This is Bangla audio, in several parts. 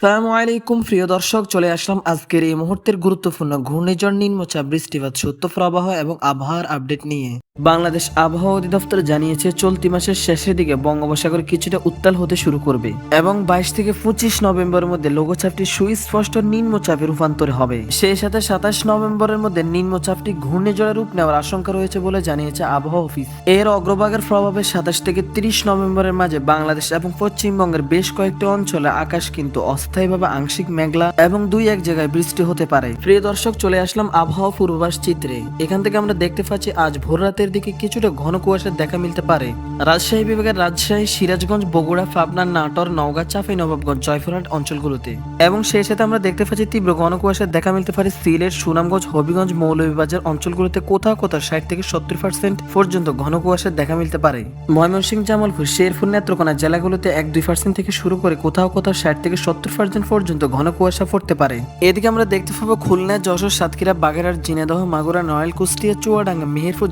সালামু আলাইকুম, প্রিয় দর্শক, চলে আসলাম আজকের এই মুহূর্তের গুরুত্বপূর্ণ ঘূর্ণিঝড়, নিম্নচাপ, বৃষ্টিপাত, সত্য প্রবাহ এবং আবহাওয়ার আপডেট নিয়ে। বাংলাদেশ আবহাওয়া অধিদপ্তর জানিয়েছে, চলতি মাসের শেষের দিকে বঙ্গোপসাগর কিছুটা উত্তাল হতে শুরু করবে এবং বাইশ থেকে পঁচিশ নভেম্বরের মধ্যে লঘুচাপটি সুস্পষ্ট নিম্নচাপে রূপান্তর হবে। সেই সাথে সাতাশ নভেম্বরের মধ্যে নিম্নচাপটি ঘূর্ণিঝড়ের রূপ নেওয়ার আশঙ্কা রয়েছে বলে জানিয়েছে আবহাওয়া অফিস। এর অগ্রভাগের প্রভাবে সাতাশ থেকে তিরিশ নভেম্বরের মাঝে বাংলাদেশ এবং পশ্চিমবঙ্গের বেশ কয়েকটি অঞ্চলে আকাশ কিন্তু অস্থায়ীভাবে আংশিক মেঘলা এবং দুই এক জায়গায় বৃষ্টি হতে পারে। প্রিয় দর্শক, চলে আসলাম আবহাওয়া পূর্বাভাস চিত্রে। এখান থেকে আমরা দেখতে পাচ্ছি, আজ ভোর রাতের দিকে কিছুটা ঘন কুয়াশার দেখা মিলতে পারে। রাজশাহী বিভাগের রাজশাহী, সিরাজগঞ্জ, বগুড়া, পাবনা, নাটোর, নওগাঁ, চাঁপাই, নবাবগঞ্জ, জয়পুরহাট অঞ্চলগুলোতে। এবং সেই সাথে আমরা দেখতে পাচ্ছি তীব্র ঘন কুয়াশার দেখা মিলতে পারে সিলেট, সুনামগঞ্জ, হবিগঞ্জ, মৌলভীবাজার অঞ্চলগুলোতে কোথাও কোথাও ষাট থেকে সত্তর পার্সেন্ট পর্যন্ত ঘন কুয়াশার দেখা মিলতে পারে। ময়মনসিংহ, জামালপুর, শেরপুর, নেত্রকোনা জেলাগুলোতে এক দুই পার্সেন্ট থেকে শুরু করে কোথাও কোথাও ষাট থেকে সত্তর পার্সেন্ট পর্যন্ত ঘন কুয়াশা পড়তে পারে। এদিকে আমরা দেখতে পাবো খুলনা, যশোর, সাতক্ষীরা, বাগেরহাট, ঝিনাইদহ, মাগুরা নড়াইল কুষ্টিয়া চুয়াডাঙ্গা, মেহেরপুর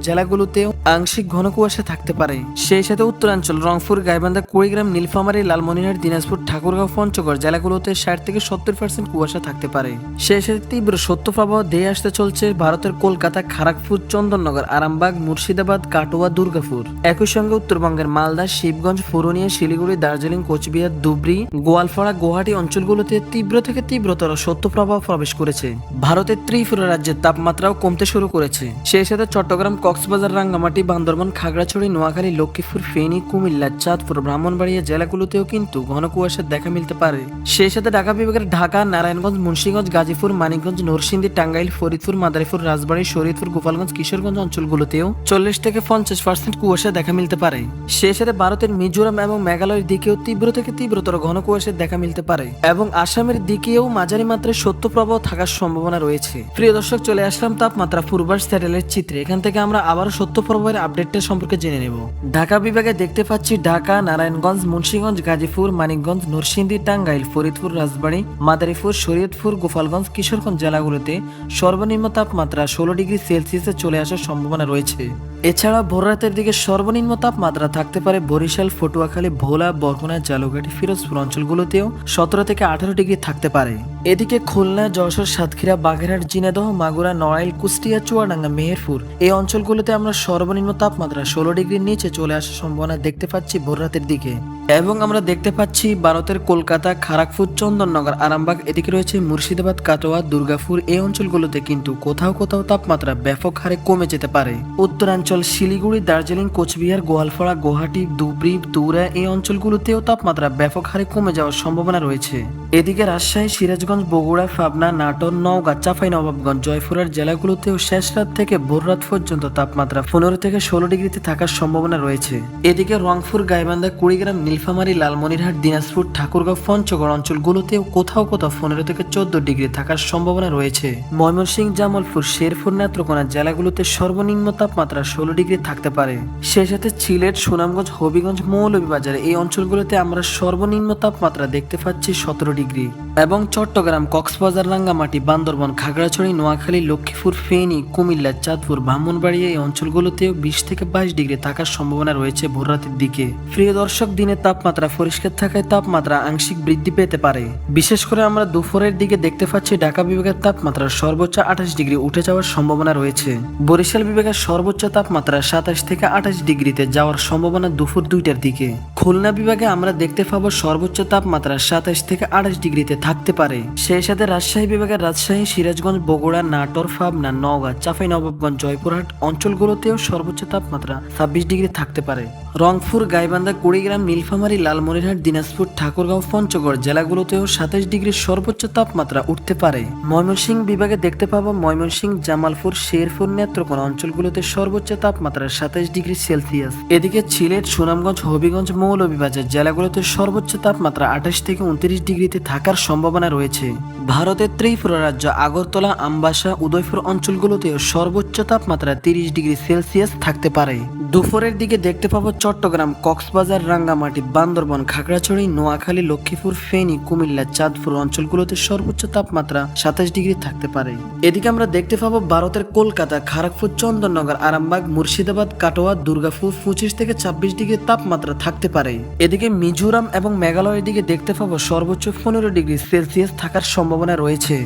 জেলাগুলোতেও আংশিক ঘন কুয়াশা থাকতে পারে। সেই সাথে উত্তরাঞ্চল, রংপুর, গাইবান্ধা, কুড়িগ্রাম, নীলফামারী, লালমনিরহাট, দিনাজপুর, ঠাকুরগাঁও, পঞ্চগড় জেলাগুলোতে ষাট থেকে সত্তর পার্সেন্ট কুয়াশা থাকতে পারে। সেই সাথে তীব্র সত্য প্রবাহ ধেয়ে আসতে চলছে ভারতের কলকাতা খড়গপুর চন্দননগর, আরামবাগ, মুর্শিদাবাদ, কাটোয়া, দুর্গাপুর। একই সঙ্গে উত্তরবঙ্গের মালদা, শিবগঞ্জ, পুরুলিয়া, শিলিগুড়ি, দার্জিলিং, কোচবিহার, ধুবড়ি, গোয়ালপাড়া, গুয়াহাটি অঞ্চলগুলোতে তীব্র থেকে তীব্রতর সত্য প্রবাহ প্রবেশ করেছে। ভারতের ত্রিপুরা রাজ্যের তাপমাত্রাও কমতে শুরু করেছে। সেই সাথে চট্টগ্রাম, কক্সবাজার রাঙ্গামাটি, বান্দরবান, খাগড়াছড়ি, নোয়াখালী, লক্ষ্মীপুর, ফেনী, কুমিল্লা, চাঁদপুর, ব্রাহ্মণবাড়িয়া জেলাগুলোতেও কিন্তু ঘন কুয়াশার দেখা মিলতে পারে। সেই সাথে ঢাকা বিভাগের ঢাকা, নারায়ণগঞ্জ, মুন্সিগঞ্জ, গাজীপুর, মানিকগঞ্জ, নরসিংদী, টাঙ্গাইল, ফরিদপুর, মাদারীপুর, রাজবাড়ী, শরীয়তপুর, গোপালগঞ্জ, কিশোরগঞ্জ অঞ্চলগুলোতেও চল্লিশ থেকে পঞ্চাশ পার্সেন্ট কুয়াশা দেখা মিলতে পারে। সেই সাথে ভারতের মিজোরাম এবং মেঘালয়ের দিকেও তীব্র থেকে তীব্রতর ঘন কুয়াশার দেখা মিলতে পারে এবং আসামের দিকেও মাঝারি মাত্রায় সত্য প্রবাহ থাকার সম্ভাবনা রয়েছে। প্রিয় দর্শক, চলে আসলাম তাপমাত্রা পূর্বাস স্যাটেলাইট চিত্রে। এখান থেকে আমরা আবারও সত্য প্রবাহের আপডেটটা সম্পর্কে জেনে নেব। ঢাকা বিভাগে দেখতে পাচ্ছি ঢাকা, নারায়ণগঞ্জ, মুন্সীগঞ্জ, গাজীপুর, মানিকগঞ্জ, নরসিংদী, টাঙ্গাইল, ফরিদপুর, রাজবাড়ী, মাদারীপুর, শরীয়তপুর, গোপালগঞ্জ, কিশোরগঞ্জ জেলাগুলোতে সর্বনিম্ন তাপমাত্রা ষোলো ডিগ্রি সেলসিয়াসে চলে আসার সম্ভাবনা রয়েছে। এছাড়া ভোররাতের দিকে সর্বনিম্ন তাপমাত্রা থাকতে পারে বরিশাল ফটুয়াখালী ভোলা, বরগুনা জালুঘাটি ফিরোজপুর অঞ্চলগুলোতেও সতেরো থেকে আঠারো ডিগ্রি থাকতে পারে। এদিকে খুলনা, যশোর, সাতক্ষীরা বাঘেরহাট জিনাদহ, মাগুরা, নড়াইল, কুষ্টিয়া, চুয়াডাঙ্গা, মেহেরপুর এই অঞ্চলগুলোতে আমরা সর্বনিম্ন তাপমাত্রা ষোলো ডিগ্রির নিচে চলে আসার সম্ভাবনা দেখতে পাচ্ছি ভোররাতের দিকে। এবং আমরা দেখতে পাচ্ছি ভারতের কলকাতা খড়গপুর চন্দননগর, আরামবাগ, এদিকে রয়েছে মুর্শিদাবাদ, কাটোয়া, দুর্গাপুর, এই অঞ্চলগুলোতে কিন্তু কোথাও কোথাও তাপমাত্রা ব্যাপক হারে কমে যেতে পারে। উত্তরাঞ্চল, শিলিগুড়ি, দার্জিলিং, কোচবিহার, গোয়ালপাড়া, গুয়াহাটি, ধুবড়ি তুরা এই অঞ্চলগুলোতেও তাপমাত্রা ব্যাপক হারে কমে যাওয়ার সম্ভাবনা রয়েছে। এদিকে রাজশাহী, সিরাজগঞ্জ, বগুড়া, পাবনা, নাটোর, নওগাঁ, চাঁপাই, নবাবগঞ্জ জয়পুরের জেলাগুলোতেও শেষ রাত থেকে ভোর রাত পর্যন্ত তাপমাত্রা পনেরো থেকে ষোলো ডিগ্রিতে থাকার সম্ভাবনা রয়েছে। এদিকে রংপুর, গাইবান্ধা, কুড়িগ্রাম নীলফামারী, লালমনিরহাট, দিনাজপুর, ঠাকুরগাঁও, পঞ্চগড় অঞ্চলগুলোতেও কোথাও কোথাও পনেরো থেকে চোদ্দ ডিগ্রি থাকার সম্ভাবনা রয়েছে। ময়মনসিংহ, জামালপুর, শেরপুর, নেত্রকোনা জেলাগুলোতে সর্বনিম্ন তাপমাত্রা ষোলো ডিগ্রি থাকতে পারে। সেই সাথে সিলেট, সুনামগঞ্জ, হবিগঞ্জ, মৌলভীবাজার এই অঞ্চলগুলোতে আমরা সর্বনিম্ন তাপমাত্রা দেখতে পাচ্ছি সতেরো ডিগ্রি এবং চট্টগ্রাম, কক্সবাজার, রাঙ্গামাটি, বান্দরবন, খাগড়াছড়ি, নোয়াখালী, লক্ষ্মীপুর, ফেনী, কুমিল্লা, চাঁদপুর, ব্রাহ্মণবাড়িয়া এই অঞ্চলগুলোতেও বিশ থেকে বাইশ ডিগ্রি থাকার সম্ভাবনা রয়েছে ভোররাতের দিকে। প্রিয় দর্শক দিনের তাপমাত্রা পরিষ্কার থাকায় তাপমাত্রা আংশিক বৃদ্ধি পেতে পারে। বিশেষ করে আমরা দুপুরের দিকে দেখতে পাচ্ছি ঢাকা বিভাগের তাপমাত্রা সর্বোচ্চ আঠাশ ডিগ্রি উঠে যাওয়ার সম্ভাবনা রয়েছে। বরিশাল বিভাগের সর্বোচ্চ তাপমাত্রা সাতাশ থেকে আঠাশ ডিগ্রিতে যাওয়ার সম্ভাবনা দুপুর দুইটার দিকে। খুলনা বিভাগে আমরা দেখতে পাবো সর্বোচ্চ তাপমাত্রা সাতাশ থেকে আঠাশ ডিগ্রিতে থাকতে পারে। সেই সাথে রাজশাহী বিভাগের রাজশাহী, সিরাজগঞ্জ, বগুড়া, নাটোর, পাবনা, নওগাঁ, চাঁপাই, নবাবগঞ্জ, জয়পুরহাট অঞ্চলগুলোতেও সর্বোচ্চ তাপমাত্রা ছাব্বিশ ডিগ্রি থাকতে পারে। রংপুর, গাইবান্ধা, কুড়িগ্রাম নীলফামারী লালমনিরহাট, দিনাজপুর, ঠাকুরগাঁও, পঞ্চগড় জেলাগুলোতেও সাতাশ ডিগ্রি সর্বোচ্চ তাপমাত্রা উঠতে পারে। ময়মনসিংহ বিভাগে দেখতে পাবো ময়মনসিংহ, জামালপুর, শেরপুর, নেত্রকোনা অঞ্চলগুলোতে সর্বোচ্চ তাপমাত্রা সাতাশ ডিগ্রি সেলসিয়াস। এদিকে সিলেট, সুনামগঞ্জ, হবিগঞ্জ, মৌলভীবাজার জেলাগুলোতে সর্বোচ্চ তাপমাত্রা আঠাশ থেকে উনত্রিশ ডিগ্রিতে থাকার সম্ভাবনা রয়েছে। ভারতের ত্রিপুরা রাজ্য, আগরতলা, আমবাসা, উদয়পুর অঞ্চলগুলোতেও সর্বোচ্চ তাপমাত্রা তিরিশ ডিগ্রি সেলসিয়াস থাকতে পারে। দুপুরের দিকে দেখতে পাবো চট্টগ্রাম, কক্সবাজার, রাঙ্গামাটি বান্দরবন, খাগড়াছড়ি, নোয়াখালী, লক্ষ্মীপুর, ফেনী, কুমিল্লা, চাঁদপুর অঞ্চলগুলোতে সর্বোচ্চ তাপমাত্রা সাতাশ ডিগ্রি থাকতে পারে। এদিকে আমরা দেখতে পাবো ভারতের কলকাতা খড়গপুর চন্দননগর, আরামবাগ, মুর্শিদাবাদ, কাটোয়া, দুর্গাপুর পঁচিশ থেকে ছাব্বিশ ডিগ্রি তাপমাত্রা থাকতে পারে। এদিকে মিজোরাম এবং মেঘালয়ের দিকে দেখতে পাবো সর্বোচ্চ পনেরো ডিগ্রি সেলসিয়াস থাকার সম্ভাবনা রয়েছে।